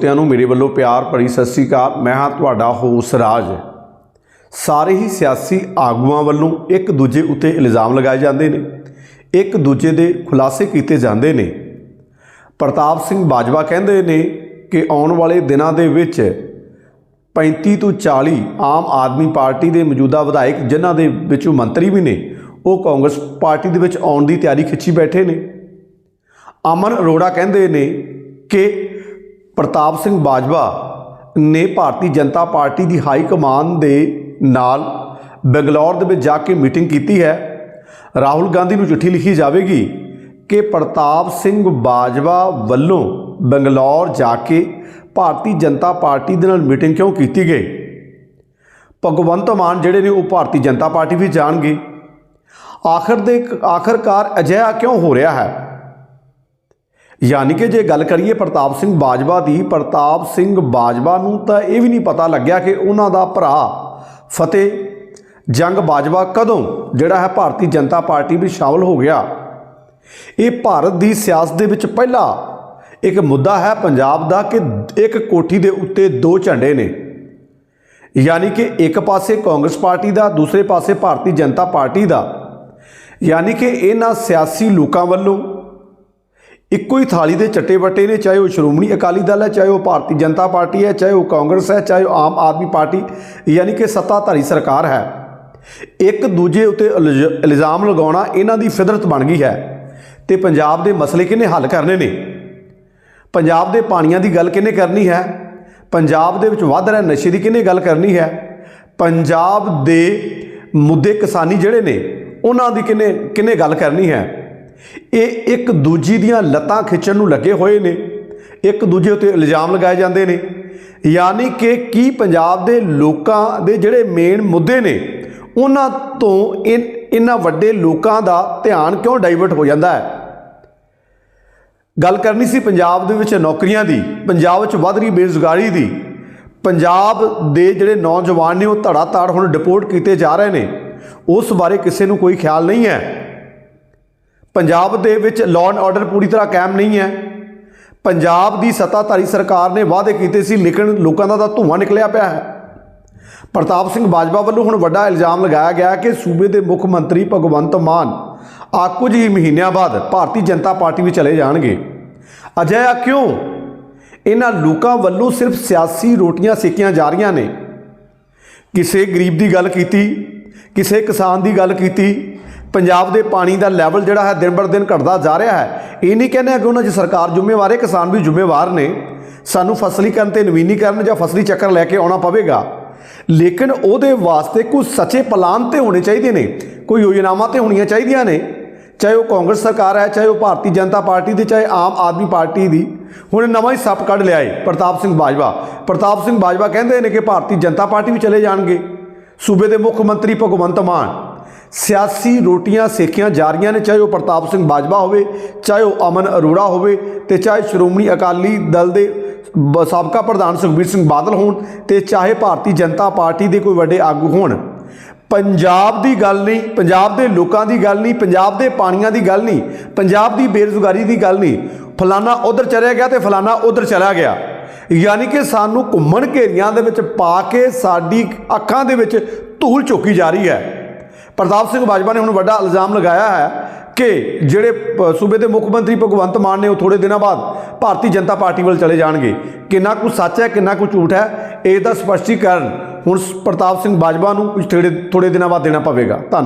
ਸਰੋਤਿਆਂ ਨੂੰ ਮੇਰੇ ਵੱਲੋਂ ਪਿਆਰ ਭਰੀ ਸਤਿ ਸ੍ਰੀ ਅਕਾਲ। ਮੈਂ ਹਾਂ ਤੁਹਾਡਾ ਹੋਸ ਰਾਜ। ਸਾਰੇ ਹੀ ਸਿਆਸੀ ਆਗੂਆਂ ਵੱਲੋਂ ਇੱਕ ਦੂਜੇ ਉੱਤੇ ਇਲਜ਼ਾਮ ਲਗਾਏ ਜਾਂਦੇ ਨੇ। ਇੱਕ ਦੂਜੇ ਦੇ ਖੁਲਾਸੇ ਕੀਤੇ ਜਾਂਦੇ ਨੇ। ਪ੍ਰਤਾਪ ਸਿੰਘ ਬਾਜਵਾ ਕਹਿੰਦੇ ਨੇ ਕਿ ਆਉਣ ਵਾਲੇ ਦਿਨਾਂ ਦੇ ਵਿੱਚ 35 ਤੋਂ 40 ਆਮ ਆਦਮੀ ਪਾਰਟੀ ਦੇ ਮੌਜੂਦਾ ਵਿਧਾਇਕ, ਜਿਨ੍ਹਾਂ ਦੇ ਵਿੱਚੋਂ ਮੰਤਰੀ ਵੀ ਨੇ, ਉਹ ਕਾਂਗਰਸ ਪਾਰਟੀ ਦੇ ਵਿੱਚ ਆਉਣ ਦੀ ਤਿਆਰੀ ਖਿੱਚੀ ਬੈਠੇ ਨੇ। ਅਮਨ ਅਰੋੜਾ ਕਹਿੰਦੇ ਨੇ ਕਿ ਪ੍ਰਤਾਪ ਸਿੰਘ ਬਾਜਵਾ ਨੇ ਭਾਰਤੀ ਜਨਤਾ ਪਾਰਟੀ ਦੀ ਹਾਈ ਕਮਾਨ ਦੇ ਨਾਲ ਬੰਗਲੌਰ ਦੇ ਵਿੱਚ ਜਾ ਕੇ ਮੀਟਿੰਗ ਕੀਤੀ ਹੈ। ਰਾਹੁਲ ਗਾਂਧੀ ਨੂੰ ਚਿੱਠੀ ਲਿਖੀ ਜਾਵੇਗੀ ਕਿ ਪ੍ਰਤਾਪ ਸਿੰਘ ਬਾਜਵਾ ਵੱਲੋਂ ਬੰਗਲੌਰ ਜਾ ਕੇ ਭਾਰਤੀ ਜਨਤਾ ਪਾਰਟੀ ਦੇ ਨਾਲ ਮੀਟਿੰਗ ਕਿਉਂ ਕੀਤੀ ਗਈ? ਭਗਵੰਤ ਮਾਨ ਜਿਹੜੇ ਨੇ ਉਹ ਭਾਰਤੀ ਜਨਤਾ ਪਾਰਟੀ ਵੀ ਜਾਣਗੇ। ਆਖਰ ਦੇ ਆਖਰਕਾਰ ਅਜਿਹਾ ਕਿਉਂ ਹੋ ਰਿਹਾ ਹੈ? ਯਾਨੀ ਕਿ ਜੇ ਗੱਲ ਕਰੀਏ ਪ੍ਰਤਾਪ ਸਿੰਘ ਬਾਜਵਾ ਦੀ, ਪ੍ਰਤਾਪ ਸਿੰਘ ਬਾਜਵਾ ਨੂੰ ਤਾਂ ਇਹ ਵੀ ਨਹੀਂ ਪਤਾ ਲੱਗਿਆ ਕਿ ਉਹਨਾਂ ਦਾ ਭਰਾ ਫਤਿਹ ਜੰਗ ਬਾਜਵਾ ਕਦੋਂ ਜਿਹੜਾ ਹੈ ਭਾਰਤੀ ਜਨਤਾ ਪਾਰਟੀ ਵਿੱਚ ਸ਼ਾਮਲ ਹੋ ਗਿਆ। ਇਹ ਭਾਰਤ ਦੀ ਸਿਆਸਤ ਦੇ ਵਿੱਚ ਪਹਿਲਾ ਇੱਕ ਮੁੱਦਾ ਹੈ ਪੰਜਾਬ ਦਾ ਕਿ ਇੱਕ ਕੋਠੀ ਦੇ ਉੱਤੇ ਦੋ ਝੰਡੇ ਨੇ। ਯਾਨੀ ਕਿ ਇੱਕ ਪਾਸੇ ਕਾਂਗਰਸ ਪਾਰਟੀ ਦਾ, ਦੂਸਰੇ ਪਾਸੇ ਭਾਰਤੀ ਜਨਤਾ ਪਾਰਟੀ ਦਾ। ਯਾਨੀ ਕਿ ਇਹਨਾਂ ਸਿਆਸੀ ਲੋਕਾਂ ਵੱਲੋਂ ਇੱਕੋ ਹੀ ਥਾਲੀ ਦੇ ਚੱਟੇ ਵੱਟੇ ਨੇ, ਚਾਹੇ ਉਹ ਸ਼੍ਰੋਮਣੀ ਅਕਾਲੀ ਦਲ ਹੈ, ਚਾਹੇ ਉਹ ਭਾਰਤੀ ਜਨਤਾ ਪਾਰਟੀ ਹੈ, ਚਾਹੇ ਉਹ ਕਾਂਗਰਸ ਹੈ, ਚਾਹੇ ਉਹ ਆਮ ਆਦਮੀ ਪਾਰਟੀ, ਯਾਨੀ ਕਿ ਸੱਤਾਧਾਰੀ ਸਰਕਾਰ ਹੈ। ਇੱਕ ਦੂਜੇ ਉੱਤੇ ਇਲਜ਼- ਇਲਜ਼ਾਮ ਲਗਾਉਣਾ ਇਹਨਾਂ ਦੀ ਫਿਦਰਤ ਬਣ ਗਈ ਹੈ ਤੇ ਪੰਜਾਬ ਦੇ ਮਸਲੇ ਕਿਹਨੇ ਹੱਲ ਕਰਨੇ ਨੇ? ਪੰਜਾਬ ਦੇ ਪਾਣੀਆਂ ਦੀ ਗੱਲ ਕਿਹਨੇ ਕਰਨੀ ਹੈ? ਪੰਜਾਬ ਦੇ ਵਿੱਚ ਵੱਧ ਰਿਹਾ ਨਸ਼ੇ ਦੀ ਕਿਹਨੇ ਗੱਲ ਕਰਨੀ ਹੈ? ਪੰਜਾਬ ਦੇ ਮੁੱਦੇ ਕਿਸਾਨੀ ਜਿਹੜੇ ਨੇ, ਉਹਨਾਂ ਦੀ ਕਿਹਨੇ ਕਿਹਨੇ ਗੱਲ ਕਰਨੀ ਹੈ? ਇਹ ਇੱਕ ਦੂਜੀ ਦੀਆਂ ਲੱਤਾਂ ਖਿੱਚਣ ਨੂੰ ਲੱਗੇ ਹੋਏ ਨੇ। ਇੱਕ ਦੂਜੇ ਉੱਤੇ ਇਲਜ਼ਾਮ ਲਗਾਏ ਜਾਂਦੇ ਨੇ। ਯਾਨੀ ਕਿ ਕੀ ਪੰਜਾਬ ਦੇ ਲੋਕਾਂ ਦੇ ਜਿਹੜੇ ਮੇਨ ਮੁੱਦੇ ਨੇ, ਉਹਨਾਂ ਤੋਂ ਇਨ ਇਹਨਾਂ ਵੱਡੇ ਲੋਕਾਂ ਦਾ ਧਿਆਨ ਕਿਉਂ ਡਾਈਵਰਟ ਹੋ ਜਾਂਦਾ ਹੈ? ਗੱਲ ਕਰਨੀ ਸੀ ਪੰਜਾਬ ਦੇ ਵਿੱਚ ਨੌਕਰੀਆਂ ਦੀ। ਪੰਜਾਬ ਵਿੱਚ ਵੱਧ ਰਹੀ ਬੇਰੁਜ਼ਗਾਰੀ ਦੀ। ਪੰਜਾਬ ਦੇ ਜਿਹੜੇ ਨੌਜਵਾਨ ਨੇ ਉਹ ਧੜਾ ਧੜ ਹੁਣ ਡਿਪੋਰਟ ਕੀਤੇ ਜਾ ਰਹੇ ਨੇ। ਉਸ ਬਾਰੇ ਕਿਸੇ ਨੂੰ ਕੋਈ ਖਿਆਲ ਨਹੀਂ ਹੈ। ਪੰਜਾਬ ਦੇ ਵਿੱਚ ਲਾਅ ਐਂਡ ਆਰਡਰ ਪੂਰੀ ਤਰ੍ਹਾਂ ਕਾਇਮ ਨਹੀਂ ਹੈ। ਪੰਜਾਬ ਦੀ ਸੱਤਾਧਾਰੀ ਸਰਕਾਰ ਨੇ ਵਾਅਦੇ ਕੀਤੇ ਸੀ, ਲੇਕਿਨ ਲੋਕਾਂ ਦਾ ਤਾਂ ਧੂੰਆਂ ਨਿਕਲਿਆ ਪਿਆ ਹੈ। ਪ੍ਰਤਾਪ ਸਿੰਘ ਬਾਜਵਾ ਵੱਲੋਂ ਹੁਣ ਵੱਡਾ ਇਲਜ਼ਾਮ ਲਗਾਇਆ ਗਿਆ ਕਿ ਸੂਬੇ ਦੇ ਮੁੱਖ ਮੰਤਰੀ ਭਗਵੰਤ ਮਾਨ ਆ ਕੁਝ ਹੀ ਮਹੀਨਿਆਂ ਬਾਅਦ ਭਾਰਤੀ ਜਨਤਾ ਪਾਰਟੀ ਵਿੱਚ ਚਲੇ ਜਾਣਗੇ। ਅਜਿਹਾ ਕਿਉਂ? ਇਹਨਾਂ ਲੋਕਾਂ ਵੱਲੋਂ ਸਿਰਫ ਸਿਆਸੀ ਰੋਟੀਆਂ ਸੇਕੀਆਂ ਜਾ ਰਹੀਆਂ ਨੇ। ਕਿਸੇ ਗਰੀਬ ਦੀ ਗੱਲ ਕੀਤੀ, ਕਿਸੇ ਕਿਸਾਨ ਦੀ ਗੱਲ ਕੀਤੀ ਪੰਜਾਬ ਦੇ ਪਾਣੀ ਦਾ ਲੈਵਲ ਜਿਹੜਾ ਹੈ ਦਿਨ ਬਰ ਦਿਨ ਘਟਦਾ ਜਾ ਰਿਹਾ ਹੈ। ਇਹ ਨਹੀਂ ਕਹਿੰਦੇ ਕਿ ਉਹਨਾਂ 'ਚ ਸਰਕਾਰ ਜ਼ਿੰਮੇਵਾਰ ਹੈ, ਕਿਸਾਨ ਵੀ ਜ਼ਿੰਮੇਵਾਰ ਨੇ। ਸਾਨੂੰ ਫਸਲੀਕਰਨ ਤੇ ਨਵੀਨੀਕਰਨ ਜਾਂ ਫਸਲੀ ਚੱਕਰ ਲੈ ਕੇ ਆਉਣਾ ਪਵੇਗਾ। ਲੇਕਿਨ ਉਹਦੇ ਵਾਸਤੇ ਕੁਝ ਸੱਚੇ ਪਲਾਨ ਤੇ ਹੋਣੇ ਚਾਹੀਦੇ ਨੇ, ਕੋਈ ਯੋਜਨਾਵਾਂ ਤੇ ਹੋਣੀਆਂ ਚਾਹੀਦੀਆਂ ਨੇ। ਚਾਹੇ ਉਹ ਕਾਂਗਰਸ ਸਰਕਾਰ ਹੈ, ਚਾਹੇ ਉਹ ਭਾਰਤੀ ਜਨਤਾ ਪਾਰਟੀ ਦੀ, ਚਾਹੇ ਆਮ ਆਦਮੀ ਪਾਰਟੀ ਦੀ। ਹੁਣ ਨਵਾਂ ਹੀ ਸੱਪ ਕੱਢ ਲਿਆ ਏ, ਪ੍ਰਤਾਪ ਸਿੰਘ ਬਾਜਵਾ। ਪ੍ਰਤਾਪ ਸਿੰਘ ਬਾਜਵਾ ਕਹਿੰਦੇ ਨੇ ਕਿ ਭਾਰਤੀ ਜਨਤਾ ਪਾਰਟੀ ਵੀ ਚਲੇ ਜਾਣਗੇ। ਸੂਬੇ ਦੇ ਮੁੱਖ ਮੰਤਰੀ ਭਗਵੰਤ ਮਾਨ। ਸਿਆਸੀ ਰੋਟੀਆਂ ਸੇਕੀਆਂ ਜਾ ਰਹੀਆਂ ਨੇ, ਚਾਹੇ ਉਹ ਪ੍ਰਤਾਪ ਸਿੰਘ ਬਾਜਵਾ ਹੋਵੇ, ਚਾਹੇ ਉਹ ਅਮਨ ਅਰੋੜਾ ਹੋਵੇ ਤੇ ਚਾਹੇ ਸ਼੍ਰੋਮਣੀ ਅਕਾਲੀ ਦਲ ਦੇ ਬ- ਸਾਬਕਾ ਪ੍ਰਧਾਨ ਸੁਖਬੀਰ ਸਿੰਘ ਬਾਦਲ ਹੋਣ ਤੇ ਚਾਹੇ ਭਾਰਤੀ ਜਨਤਾ ਪਾਰਟੀ ਦੇ ਕੋਈ ਵੱਡੇ ਆਗੂ ਹੋਣ। ਪੰਜਾਬ ਦੀ ਗੱਲ ਨਹੀਂ, ਪੰਜਾਬ ਦੇ ਲੋਕਾਂ ਦੀ ਗੱਲ ਨਹੀਂ, ਪੰਜਾਬ ਦੇ ਪਾਣੀਆਂ ਦੀ ਗੱਲ ਨਹੀਂ, ਪੰਜਾਬ ਦੀ ਬੇਰੁਜ਼ਗਾਰੀ ਦੀ ਗੱਲ ਨਹੀਂ। ਫਲਾਨਾ ਉਧਰ ਚਲਿਆ ਗਿਆ ਤੇ ਫਲਾਨਾ ਉਧਰ ਚਲਾ ਗਿਆ। ਯਾਨੀ ਕਿ ਸਾਨੂੰ ਘੁੰਮਣ ਘੇਰੀਆਂ ਦੇ ਵਿੱਚ ਪਾ ਕੇ ਸਾਡੀ ਅੱਖਾਂ ਦੇ ਵਿੱਚ ਧੂਲ ਝੋਕੀ ਜਾ ਰਹੀ ਹੈ। ਪ੍ਰਤਾਪ ਸਿੰਘ ਬਾਜਵਾ ਨੇ ਹੁਣ ਵੱਡਾ ਇਲਜ਼ਾਮ ਲਗਾਇਆ ਹੈ ਕਿ ਜਿਹੜੇ ਸੂਬੇ ਦੇ ਮੁੱਖ ਮੰਤਰੀ ਭਗਵੰਤ ਮਾਨ ਨੇ ਉਹ ਥੋੜੇ ਦਿਨਾਂ ਬਾਅਦ ਭਾਰਤੀ ਜਨਤਾ ਪਾਰਟੀ ਵੱਲ ਚਲੇ ਜਾਣਗੇ। ਕਿੰਨਾ ਕੁ ਸੱਚ ਹੈ, ਕਿੰਨਾ ਕੁ ਝੂਠ ਹੈ, ਇਹ ਦਾ ਸਪਸ਼ਟੀਕਰਨ ਹੁਣ ਸ- ਪ੍ਰਤਾਪ ਸਿੰਘ ਬਾਜਵਾ ਨੂੰ ਕੁਝ ਥੋੜੇ ਥੋੜੇ ਦਿਨਾਂ ਬਾਅਦ ਦੇਣਾ ਪਵੇਗਾ। ਧੰਨਵਾਦ।